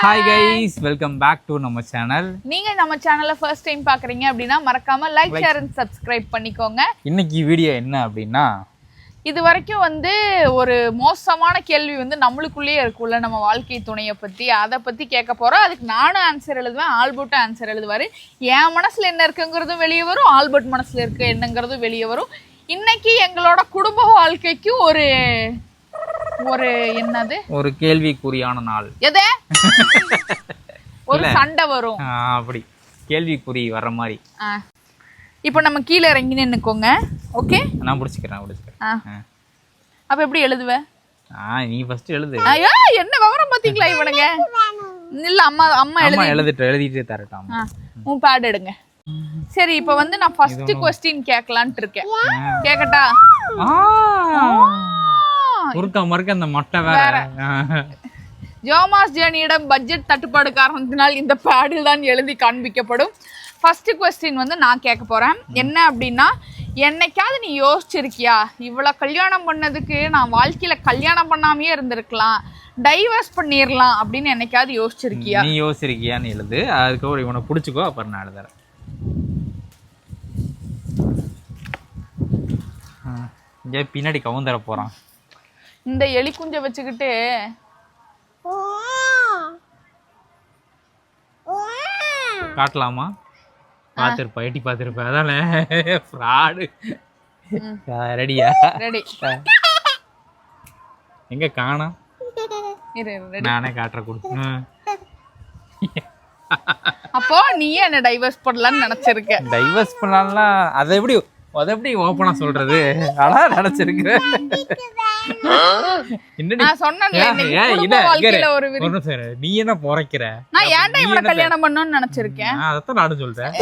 Hi guys welcome back to நம்ம channel நீங்க நம்ம சேனலை ஃபர்ஸ்ட் டைம் பாக்குறீங்க அப்படின்னா மறக்காம லைக் ஷேர் அண்ட் சப்ஸ்கிரைப் பண்ணிக்கோங்க. இன்னைக்கு வீடியோ என்ன அப்படின்னா? இது வரைக்கும் வந்து ஒரு மோசமான கேள்வி வந்து நம்மளுக்குள்ளேயே இருக்குல்ல நம்ம வாழ்க்கை துணையை பத்தி. அதை பத்தி கேட்க போறோம். அதுக்கு நானும் ஆன்சர் எழுதுவேன் ஆல்பர்ட்டும் ஆன்சர் எழுதுவாரு. என் மனசுல என்ன இருக்குங்கிறதும் வெளியே வரும் ஆல்பர்ட் மனசுல இருக்க என்னங்கிறதும் வெளியே வரும். இன்னைக்கு எங்களோட குடும்ப வாழ்க்கைக்கு ஒரு ஒரு என்னது? ஒரு கேள்விக்குறியான நாள். எது? ஒரு சண்டை வரும். ஆ, அப்படி. கேள்விக்குறி வர்ற மாதிரி. ஆ. இப்போ நம்ம கீழே இறங்கி நின்னுக்கோங்க. ஓகே? நான் பிடிச்சிக்கிறேன் பிடிச்சிக்கிறேன் ஆ. ஆ. அப்ப எப்படி எழுதுவ? ஆ நீ ஃபர்ஸ்ட் எழுது. ஐயோ என்ன விவரம் பாத்தீங்களா இவனுங்க? இல்ல அம்மா அம்மா எழுதி எழுதிட்டு எழுதிட்டு தரட்டாம். ஆ, உன் பேட் எடுங்க. சரி இப்போ வந்து நான் ஃபர்ஸ்ட் கொஸ்டின் கேட்கலான்ட்டு இருக்கேன். கேக்கட்டா? குறுக்க மறுக்க அந்த மொட்டை வேற. ஜோமாஸ் ஜேனியிடம் பட்ஜெட் தட்டுப்பாடு காரணத்தினால் இந்த பேடில் தான் எழுதி காண்பிக்கப்படும். ஃபர்ஸ்ட் கொஸ்டின் வந்து நான் கேட்க போறேன். என்ன அப்படின்னா என்னைக்காவது நீ யோசிச்சிருக்கியா? இவ்வளோ கல்யாணம் பண்ணதுக்கு நான் வாழ்க்கையில கல்யாணம் பண்ணாமையே இருந்திருக்கலாம். டைவர்ஸ் பண்ணிடலாம் அப்படின்னு என்னைக்காவது யோசிச்சிருக்கியா? நீ யோசிச்சிருக்கியான்னு எழுது. அதுக்கப்புறம் இவனை பிடிச்சிக்கோ அப்புறம் நான் எழுதுறேன். இங்கே பின்னாடி கவுந்தர போறான். இந்த எலி குஞ்ச வச்சுக்கிட்டு காட்டலாமா? பார்த்துருப்பா எட்டி பார்த்துருப்பா. அதானே ஃப்ராடு ரெடியா ரெடி எங்க காணோம் நானே காட்டுற கொடு. அப்போ நீயே என்ன டைவர்ஸ் பண்ணலாம்னு நினைச்சிருக்க? டைவர்ஸ் பண்ணலாம்லாம் அதை எப்படி அதை எப்படி ஓப்பனா சொல்றது? அடா நினைச்சிருக்கிற என்னடி? நான் சொன்னேன்ல ஏன், இன்னைக்கு ஏன், குடும்ப இல்ல, இங்க வாழ்க்கையில இரு. ஒரு விரி- ஒரு நிமிஷம் இரு. நீ என்ன பொறைக்கிற? நான் ஏன்டா இவனை கல்யாணம் பண்ணணும்னு நினைச்சிருக்கேன்? நான் அதைத்தான் நானும் சொல்றேன்.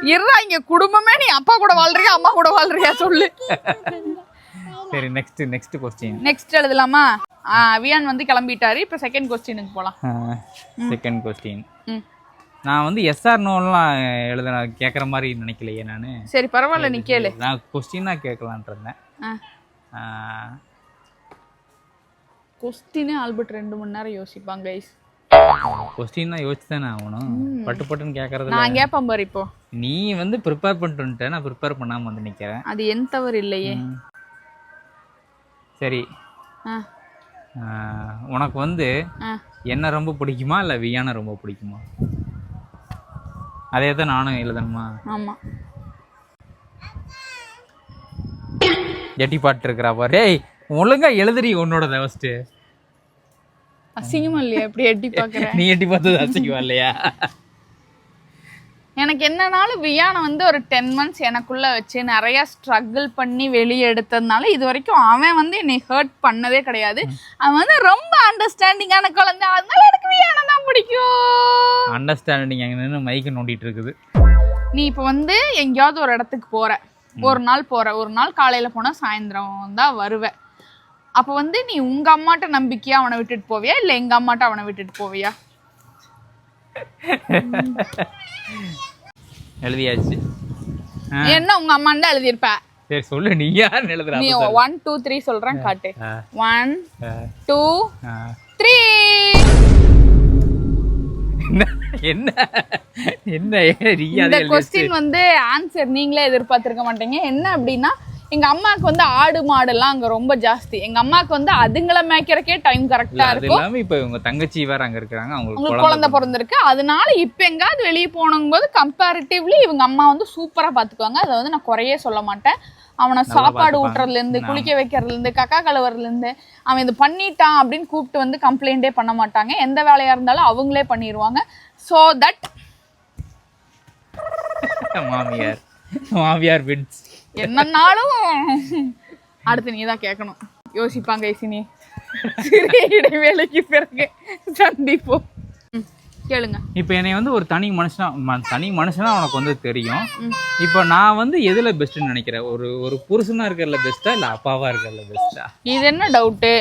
இருடா இங்க குடும்பமே நீ அப்பா கூட வாழ்றியா அம்மா கூட வாழ்றியா சொல்லு. சரி நெக்ஸ்ட் நெக்ஸ்ட் கொஸ்டின் நெக்ஸ்ட் எழுதலாமா? ஆ, வியான் வந்து கிளம்பிட்டாரு இப்ப செகண்ட் கொஸ்டினுக்கு போலாம். செகண்ட் கொஸ்டின் ம். நான் வந்து எஸ்ஆர் நோலாம் எழுத கேட்குற மாதிரி நினைக்கலையே நான். சரி பரவாயில்ல நீ கேளு. நான் கொஸ்டினாக கேட்கலான்ட்டு இருந்தேன். கொஸ்டினே ஆல்பர்ட் ரெண்டு மணி நேரம் யோசிப்பாங்க கைஸ் கொஸ்டின் தான் யோசிச்சு தானே ஆகணும் பட்டு பட்டுன்னு கேட்கறது நான் கேட்பேன் பாரு இப்போ. நீ வந்து ப்ரிப்பேர் பண்ணிட்டு நான் ப்ரிப்பேர் பண்ணாமல் வந்து நிற்கிறேன் அது என் தவறு இல்லையே. சரி. உனக்கு வந்து என்ன ரொம்ப பிடிக்குமா இல்லை வியானை ரொம்ப பிடிக்குமா? அதே தான் நானும் எழுதணுமா? ஆமா. எட்டி பாட்டு இருக்கிறா பாரு. ஏய் ஒழுங்கா எழுதுறி உன்னோட ஃபஸ்ட்டு அசிங்கமா இல்லையா? எப்படி எட்டி பாக்குறேன் நீ எட்டி பார்த்தது அசிங்கமா இல்லையா? எனக்கு என்னன்னாலும் வியானை வந்து ஒரு டென் மந்த்ஸ் எனக்குள்ள வச்சு நிறைய ஸ்ட்ரகிள் பண்ணி வெளியே எடுத்ததுனால இது வரைக்கும் அவன் வந்து என்னை ஹர்ட் பண்ணதே கிடையாது. அவன் வந்து ரொம்ப அண்டர்ஸ்டாண்டிங்கான குழந்தை. அதனால எனக்கு வியானை தான் பிடிக்கும். அண்டர்ஸ்டாண்டிங் அங்கே மைக்கு நோண்டிட்டு இருக்குது. நீ இப்போ வந்து எங்கேயாவது ஒரு இடத்துக்கு போற. ஒரு நாள் போற. ஒரு நாள் காலையில போனா சாயந்தரம் தான் வருவ. அப்போ வந்து நீ உங்க அம்மாட்ட நம்பிக்கையா அவனை விட்டுட்டு போவியா? இல்ல எங்க அம்மாட்ட அவனை விட்டுட்டு போவியா? எழுதியாச்சு. என்ன உங்க அம்மான்னு தான் எழுதியிருப்ப? சரி சொல்லு. நீ யார் எழுதுறா நீ ஒன் டூ த்ரீ சொல்றேன் காட்டு. One two. த்ரீ என்ன என்ன இந்த கொஸ்டின் வந்து ஆன்சர் நீங்களே எதிர்பார்த்திருக்க மாட்டீங்க. என்ன அப்படின்னா எங்க அம்மாவுக்கு வந்து ஆடு மாடுலாம் அங்க ரொம்ப ஜாஸ்தி. எங்க அம்மாவுக்கு வந்து அதுங்களை மேய்க்கிறக்கே டைம் கரெக்டா அது இருக்கும். இப்ப இவங்க தங்கச்சி வேற அங்க இருக்கிறாங்க அவங்களுக்கு குழந்தை பிறந்திருக்கு. அதனால இப்ப எங்காவது வெளியே போனோங்கும்போது கம்பேரிட்டிவ்லி இவங்க அம்மா வந்து சூப்பரா பாத்துக்குவாங்க. அதை வந்து நான் குறையே சொல்ல மாட்டேன். அவனை சாப்பாடு ஊட்டுறதுல இருந்து குளிக்க வைக்கிறதுல இருந்து கக்கா கழுவுறதுல இருந்து அவன் இது பண்ணிட்டான் அப்படின்னு கூப்பிட்டு வந்து கம்ப்ளைண்டே பண்ண மாட்டாங்க. எந்த வேலையா இருந்தாலும் அவங்களே பண்ணிடுவாங்க ஸோ தட் மாமியார். மாமியார் விட்ஸ். என்னன்னாலும் அடுத்து நீ தான் கேட்கணும். யோசிப்பாங்க இசினி. சிறிய இடைவேளைக்கு பிறகு சந்திப்போம். கேளுங்க. இப்போ என்னை வந்து ஒரு தனி மனுஷனா தனி மனுஷனா உனக்கு வந்து தெரியும். இப்போ நான் வந்து எதுல பெஸ்ட்னு நினைக்கிறேன்? ஒரு ஒரு புருஷனா இருக்கிறதுல பெஸ்ட்டா இல்ல அப்பாவா இருக்கிறதுல பெஸ்ட்டா இது என்ன டவுட்டு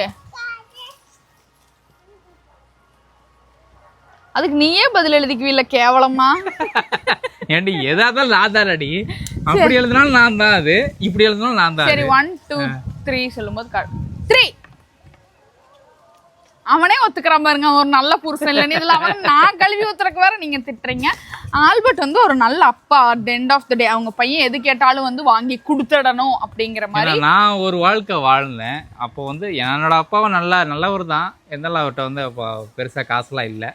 அதுக்கு நீயே பதில் எழுதிக்குவில்ல கேவலமா? ஏண்டி எதா இருந்தாலும் நான் அப்படி எழுதினாலும் நான் தான் அது இப்படி எழுதினாலும் நான் தான் சரி ஒன் டூ த்ரீ சொல்லும்போது த்ரீ அவனே ஒத்துக்கிறான் பாருங்க ஒரு நல்ல புருஷன் இல்லைன்னு. இதுல அவன் நான் கழுவி ஊத்துறக்கு வேற நீங்க திட்டுறீங்க. ஆல்பர்ட் வந்து ஒரு நல்ல அப்பா. எண்ட் ஆஃப் த டே அவங்க பையன் எது கேட்டாலும் வந்து வாங்கி கொடுத்துடணும் அப்படிங்கிற மாதிரி. நான் ஒரு வாழ்க்கை வாழ்ந்தேன். அப்போ வந்து என்னோட அப்பாவும் நல்லா நல்லவர் தான். இருந்தாலும் அவர்கிட்ட வந்து அப்போ பெருசாக காசுலாம் இல்லை.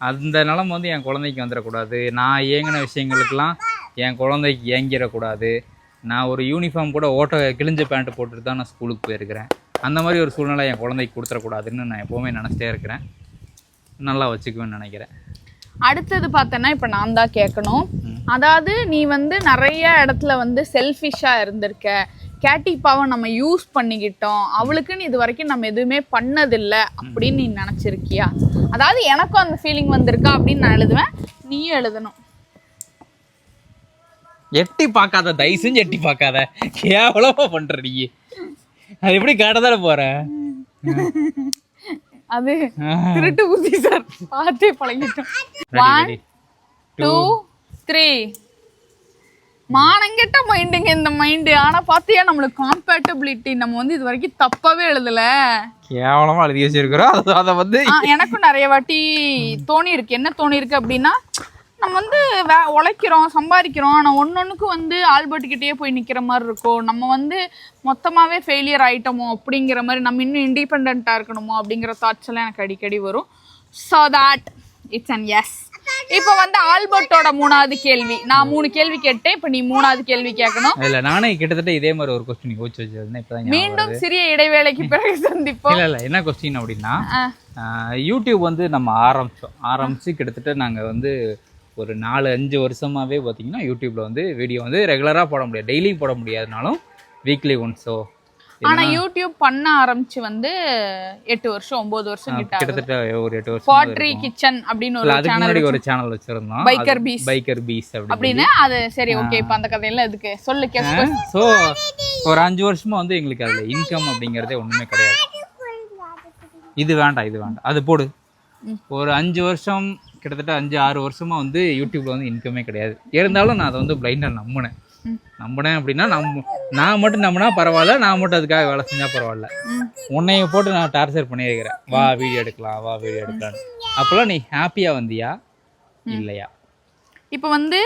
அந்த நிலமை வந்து என் குழந்தைக்கு வந்துடக்கூடாது. நான் ஏங்கின விஷயங்களுக்கெல்லாம் என் குழந்தைக்கு ஏங்கிடக்கூடாது. நான் ஒரு யூனிஃபார்ம் கூட ஓட்ட கிழிஞ்ச பேண்ட் போட்டுட்டு தான் நான் ஸ்கூலுக்கு போயிருக்கிறேன். அந்த மாதிரி ஒரு சூழ்நிலை என் குழந்தைக்கு கொடுத்துடக்கூடாதுன்னு நான் எப்போவுமே நினச்சிட்டே இருக்கிறேன். நல்லா வச்சுக்குவேன்னு நினைக்கிறேன். அடுத்தது பார்த்தேன்னா இப்போ நான் தான் கேட்கணும். அதாவது நீ வந்து நிறைய இடத்துல வந்து செல்ஃபிஷாக இருந்திருக்க. கேட்டிப்பாவை நம்ம யூஸ் பண்ணிக்கிட்டோம். அவளுக்குன்னு இது வரைக்கும் நம்ம எதுவுமே பண்ணதில்லை அப்படின்னு நீ நினச்சிருக்கியா? அதாவது எனக்கும் அந்த ஃபீலிங் வந்திருக்கா அப்படின்னு நான் எழுதுவேன். நீயும் எழுதணும். எட்டி பார்க்காத தயவு செஞ்சு எட்டி பார்க்காத. கேவலமா பண்ற நீ அது எப்படி காட்டதான போற? அது திருட்டு புத்தி சார். பார்த்தே பழகிட்டோம். ஒன் டூ த்ரீ மானங்கெட்ட மைண்டுங்க இந்த மைண்டு ஆனா பாத்தியா நம்மளுக்கு காம்பேட்டபிலிட்டி நம்ம வந்து இது வரைக்கும் தப்பாவே எழுதல. கேவலமா எழுதி வச்சிருக்கிறோம். அது வந்து எனக்கும் நிறைய வாட்டி தோணி இருக்கு என்ன தோணி இருக்கு அப்படின்னா நம்ம வந்து வே உழைக்கிறோம் சம்பாதிக்கிறோம் ஆனால் ஒன்னொன்றுக்கு வந்து ஆல்பர்ட் கிட்டேயே போய் நிற்கிற மாதிரி இருக்கும். நம்ம வந்து மொத்தமாகவே ஃபெயிலியர் ஆயிட்டோமோ அப்படிங்கிற மாதிரி நம்ம இன்னும் இண்டிபெண்ட்டாக இருக்கணுமோ அப்படிங்கிற தாட்ஸ் எல்லாம் எனக்கு அடிக்கடி வரும். So that it's an S இப்போ வந்து ஆல்பர்ட்டோட மூணாவது கேள்வி. நான் மூணு கேள்வி கேட்டேன் இப்போ நீ மூணாவது கேள்வி கேட்கணும். இல்ல நானே கிட்டத்தட்ட இதே மாதிரி ஒரு கொஸ்டின் யோசிச்சு வச்சிருந்தேன் இப்பதான் மீண்டும் சிறிய இடைவேளைக்கு பிறகு சந்திப்போம். இல்ல இல்ல என்ன கொஸ்டின் அப்படின்னா யூடியூப் வந்து நம்ம ஆரம்பிச்சோம். ஆரம்பிச்சு கிட்டத்தட்ட நாங்க வந்து ஒரு நாலு அஞ்சு வருஷமாவே பாத்தீங்கன்னா யூடியூப்ல வந்து வீடியோ வந்து ரெகுலரா போட முடியாது. டெய்லி போட முடியாதுனாலும் வீக்லி ஒன்ஸோ ஆனா யூடியூப் பண்ண ஆரம்பிச்சு வந்து எட்டு வருஷம் ஒன்பது வருஷம் கிட்ட. கிட்டத்தட்ட ஒரு எட்டு வருஷம் பாட்ரி கிச்சன் அப்படின்னு ஒரு அதுக்கு முன்னாடி ஒரு சேனல் வச்சிருந்தோம். Biker Beast. பைக்கர் பீஸ் அப்படின்னு அப்படின்னு அது சரி ஓகே இப்ப அந்த கதையெல்லாம் எதுக்கு? சொல்லு கேஸ் ஸோ ஒரு அஞ்சு வருஷமா வந்து எங்களுக்கு அதுல இன்கம் அப்படிங்கறதே ஒண்ணுமே கிடையாது. இது வேண்டாம் இது வேண்டாம். அது போடு. ஒரு அஞ்சு வருஷம் கிட்டத்தட்ட அஞ்சு ஆறு வருஷமா வந்து யூடியூப்ல வந்து இன்கமே கிடையாது. இருந்தாலும் நான் அதை வந்து பிளைண்டா நம்பினேன். நம்பினேன் அப்படின்னா நம்ப நான் மட்டும் நம்பினா பரவாயில்ல நான் மட்டும் அதுக்காக வேலை செஞ்சா பரவாயில்ல. உன்னைய போட்டு நான் டார்ச்சர் பண்ணி வைக்கிறேன் வா வீடியோ எடுக்கலாம் வா வீடியோ எடுக்கலாம் அப்போல்லாம் நீ ஹாப்பியா வந்தியா? இல்லையா? இப்ப வந்து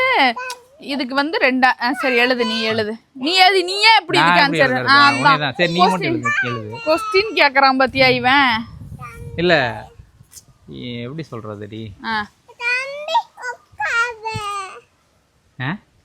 இதுக்கு வந்து ரெண்டா சரி எழுது நீ எழுது. நீ எழுது நீயே எப்படி நான் இதுக்கு ஆன்சர்? உன்னையதான். சரி நீ மட்டும் எழுது எழுது. கொஸ்டின் கேக்குறான் பாத்தியா இவன்? இல்ல. எப்படி சொல்றது டி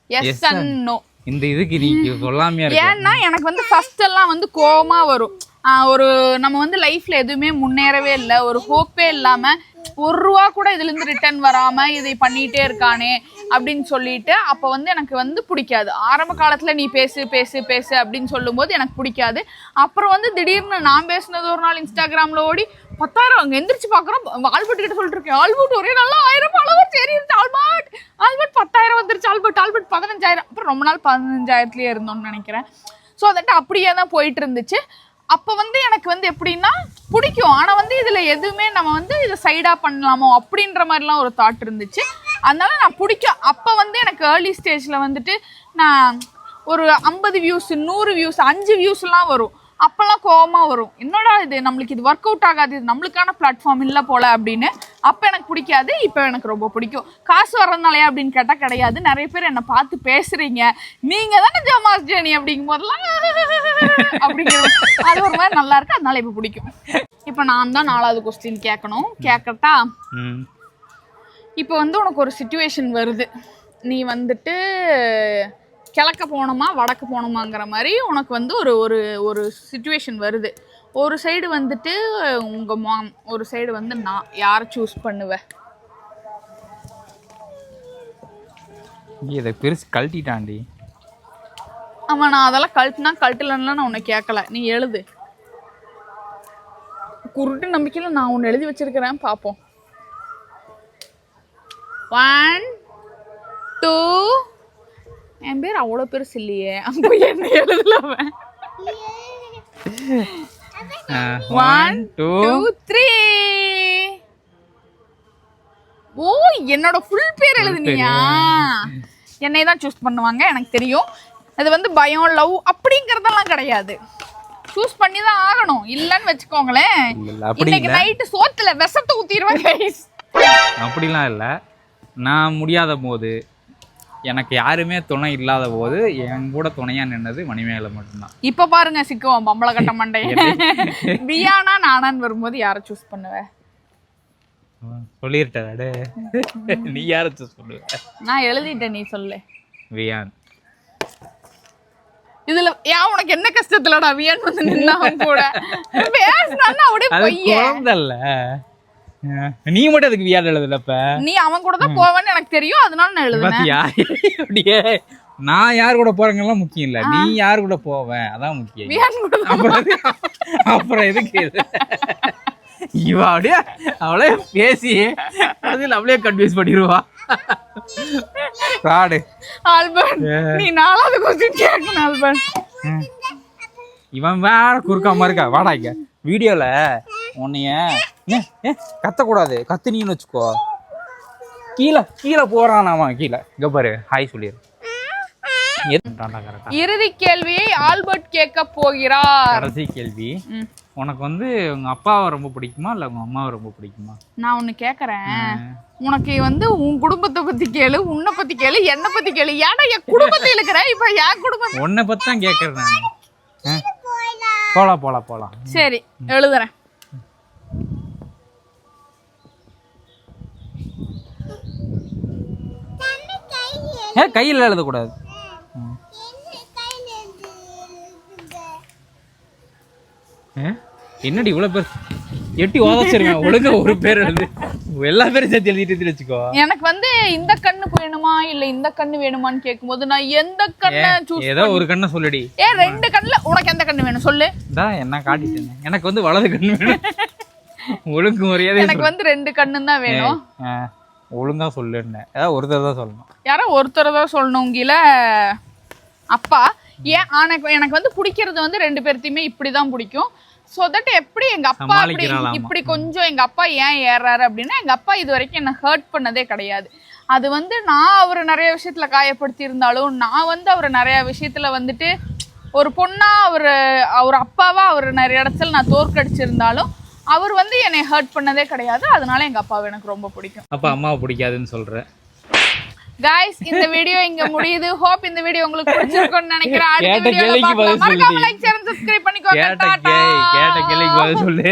எஸ் அண்ட் நோ இந்த இதுக்கு நீ சொல்லாமையா இருக்கு. ஏன்னா எனக்கு வந்து ஃபர்ஸ்ட் எல்லாம் வந்து கோவமா வரும். ஆஹ் ஒரு நம்ம வந்து லைஃப்ல எதுவுமே முன்னேறவே இல்லை. ஒரு ஹோப்பே இல்லாம ஒரு ரூபா கூட இதுல இருந்து ரிட்டர்ன் வராம இதை பண்ணிட்டே இருக்கானே அப்படின்னு சொல்லிட்டு அப்ப வந்து எனக்கு வந்து பிடிக்காது. ஆரம்ப காலத்துல நீ பேசு பேசு பேசு அப்படின்னு சொல்லும்போது எனக்கு பிடிக்காது. அப்புறம் வந்து திடீர்னு நான் பேசுனது ஒரு நாள் இன்ஸ்டாகிராம்ல ஓடி பத்தாயிரம் அங்கே எந்திரிச்சு பார்க்குறோம் ஆல்பர்ட் கிட்ட சொல்லிட்டு இருக்கேன் ஆல்பர்ட் ஒரே நல்லா ஆயிரம் ஃபாலோவர் சரி ஆல்பர்ட். ஆல்பர்ட் பத்தாயிரம் வந்துருச்சு ஆல்பர்ட் ஆல்பர்ட் பதினஞ்சாயிரம். அப்புறம் ரொம்ப நாள் பதினஞ்சாயிரத்துலேயே இருந்தோம்னு நினைக்கிறேன். ஸோ அதட்ட அப்படியே தான் போயிட்டு இருந்துச்சு. அப்போ வந்து எனக்கு வந்து எப்படின்னா பிடிக்கும். ஆனால் வந்து இதில் எதுவுமே நம்ம வந்து இதை சைடாக பண்ணலாமோ அப்படின்ற மாதிரிலாம் ஒரு தாட் இருந்துச்சு. அதனால நான் பிடிக்கும். அப்போ வந்து எனக்கு ஏர்லி ஸ்டேஜில் வந்துட்டு நான் ஒரு ஐம்பது வியூஸ் நூறு வியூஸ் அஞ்சு வியூஸ்லாம் வரும். அப்போல்லாம் கோவமா வரும். என்னடா இது? நம்மளுக்கு இது ஒர்க் அவுட் ஆகாது. இது நம்மளுக்கான பிளாட்ஃபார்ம் இல்லை போல அப்படின்னு அப்போ எனக்கு பிடிக்காது. இப்போ எனக்கு ரொம்ப பிடிக்கும். காசு வர்றதுனாலயா அப்படின்னு கேட்டால் கிடையாது. நிறைய பேர் என்னை பார்த்து பேசுறீங்க. நீங்கள் தானே ஜமாஸ் ஜேனி அப்படிங்கும் போதெல்லாம் அப்படிங்கிறது அது ஒரு மாதிரி நல்லா இருக்கு. அதனால இப்போ பிடிக்கும். இப்போ நான் தான் நாலாவது கொஸ்டின் கேட்கணும். கேட்கட்டா? இப்போ வந்து உனக்கு ஒரு சுச்சுவேஷன் வருது. நீ வந்துட்டு கிழக்க போகணுமா வடக்கு போகணுமாங்கிற மாதிரி உனக்கு வந்து ஒரு ஒரு ஒரு சுச்சுவேஷன் வருது. ஒரு சைடு வந்துட்டு உங்கள் மாம் ஒரு சைடு வந்து நான். யாரை சூஸ் பண்ணுவேன் இதை பெருசு கழட்டிட்டாண்டி ஆமாம் நான் அதெல்லாம் கழட்டுனா கழட்டலன்னா நான் உன்னை கேட்கல. நீ எழுது. குருட்டு நம்பிக்கையில் நான் ஒன்று எழுதி வச்சிருக்கிறேன் பார்ப்போம் ஒன் டூ என் பேர் அவ்வளோ பெருசு இல்லையே அப்போ என்ன எழுதல அவன்? ஒன் டூ த்ரீ ஓ என்னோட ஃபுல் பேர் எழுதுனியா? என்னை தான் சூஸ் பண்ணுவாங்க எனக்கு தெரியும். அது வந்து பயம் லவ் அப்படிங்கிறதெல்லாம் கிடையாது. சூஸ் பண்ணி தான் ஆகணும். இல்லன்னு வச்சுக்கோங்களேன். இன்னைக்கு நைட்டு சோத்துல விஷத்தை ஊத்திடுவேன் கைஸ் அப்படிலாம் இல்லை. நான் முடியாத போது எனக்கு யாருமே துணை இல்லாத போது என் கூட துணையா நின்னது மணிமேகலை மட்டும்தான். இப்ப பாருங்க சிக்குவோம் பம்பள கட்ட மண்டை. பியானா நானான்னு வரும்போது யாரை சூஸ் பண்ணுவ? சொல்லிருட்டாடே நீ யாரை சூஸ் பண்ணுவ? நான் எழுதிட்டேன் நீ சொல்லு. வியான். இதுல ஏன் உனக்கு என்ன கஷ்டத்துலடா வியன் வந்து நின்னாவும் கூட? பேசினா அப்படியே பொய்ய. நீ மட்டும் அதுக்கு வியான் எழுதலப்ப நீ அவன் கூட தான் போவேன்னு எனக்கு தெரியும். அதனால நான் எழுதுனேன். அப்படியே. நான் யார் கூட போறேங்கலாம் முக்கியம் இல்ல. நீ யார் கூட போவேன் அதான் முக்கியம். அப்புறம் எதுக்கு-? இவ அப்படியே அவளே பேசி அதில் அவளே கன்ஃபியூஸ் பண்ணிடுவா காடு ஆல்பர்ட் நீ நாலாவது கொஸ்டின் கேட்கணும் ஆல்பர்ட். இவன் வேற குறுக்காம இருக்கா வாடா இங்க. வீடியோல உன்னைய கத்தக்கூடாது. கத்துனீன்னு வச்சுக்கோ. கீழே கீழே போறான் அவன் கீழே. இங்க பாரு ஹாய் சொல்லிடு இறுதி கேள்வியை ஆல்பர்ட் கேட்க போகிறார். கடைசி கேள்வி. உனக்கு வந்து உங்க அப்பாவை ரொம்ப பிடிக்குமா இல்ல உங்க அம்மாவை ரொம்ப பிடிக்குமா? நான் ஒண்ணு கேக்குறேன். உனக்கு வந்து உன் குடும்பத்தை பத்தி கேளு உன்னை பத்தி கேளு என்னை பத்தி கேளு. ஏன்டா என் குடும்பத்தை இழுக்கிற? இப்ப என் குடும்பம் உன்னை பத்தி தான் ஆ? போலாம் போலாம் போலாம். சரி எழுதுறேன். ஏ கையில் எழுதக்கூடாது? என்னடி இவ்வளவு பேர்? எட்டி ஓதச்சிருக்கேன் ஒழுங்கா ஒரு பேர் எழுது. எல்லா பேரும் சேர்த்து எழுதிட்டு வச்சுக்கோ. எனக்கு வந்து இந்த கண்ணு வேணுமா? இல்ல இந்த கண்ணு வேணுமான்னு கேட்கும்போது நான் எந்த கண்ணை சூஸ் ஏதோ ஒரு கண்ணை சொல்லுடி. ஏ ரெண்டு கண்ணுல உனக்கு எந்த கண்ணு வேணும்? சொல்லு. தான் என்ன காட்டிட்டேன். எனக்கு வந்து வலது கண்ணு வேணும். ஒழுங்கு முறையாதே எனக்கு வந்து ரெண்டு கண்ணு தான் வேணும். ஆ, ஒழுங்கா சொல்லுன்னு. ஏதாவது ஒருத்தர் தான் சொல்லணும். யாரோ ஒருத்தர் தான் சொல்லணும் கீழ அப்பா ஏன் எனக்கு எனக்கு வந்து பிடிக்கிறது வந்து ரெண்டு பேர்த்தையுமே இப்படிதான் பிடிக்கும். ஸோ தட் எப்படி எங்க அப்பா அப்படி சமாளிக்கிறாளாமா. இப்படி கொஞ்சம் எங்க அப்பா ஏன் ஏறாரு அப்படின்னா எங்க அப்பா இது வரைக்கும் என்ன ஹர்ட் பண்ணதே கிடையாது. அது வந்து நான் அவரை நிறைய விஷயத்துல காயப்படுத்தி இருந்தாலும் நான் வந்து அவரை நிறைய விஷயத்துல வந்துட்டு ஒரு பொண்ணா அவர் அவர் அப்பாவா அவர் நிறைய இடத்துல நான் தோற்கடிச்சிருந்தாலும் அவர் வந்து என்னை ஹர்ட் பண்ணதே கிடையாது. அதனால எங்க அப்பாவை எனக்கு ரொம்ப பிடிக்கும். அப்ப அம்மாவை பிடிக்காதுன்னு சொல்றேன். காய்ஸ் இந்த வீடியோ இங்க முடியுது. ஹோப் இந்த வீடியோ உங்களுக்கு பிடிச்சிருக்கும்னு நினைக்கிறேன். அடுத்த வீடியோல பார்க்கலாம். மறக்காம. லைக் ஷேர் சப்ஸ்கிரைப் பண்ணிக்கோங்க. டாடா கேட்ட கேள்விக்கு பதில் சொல்லு.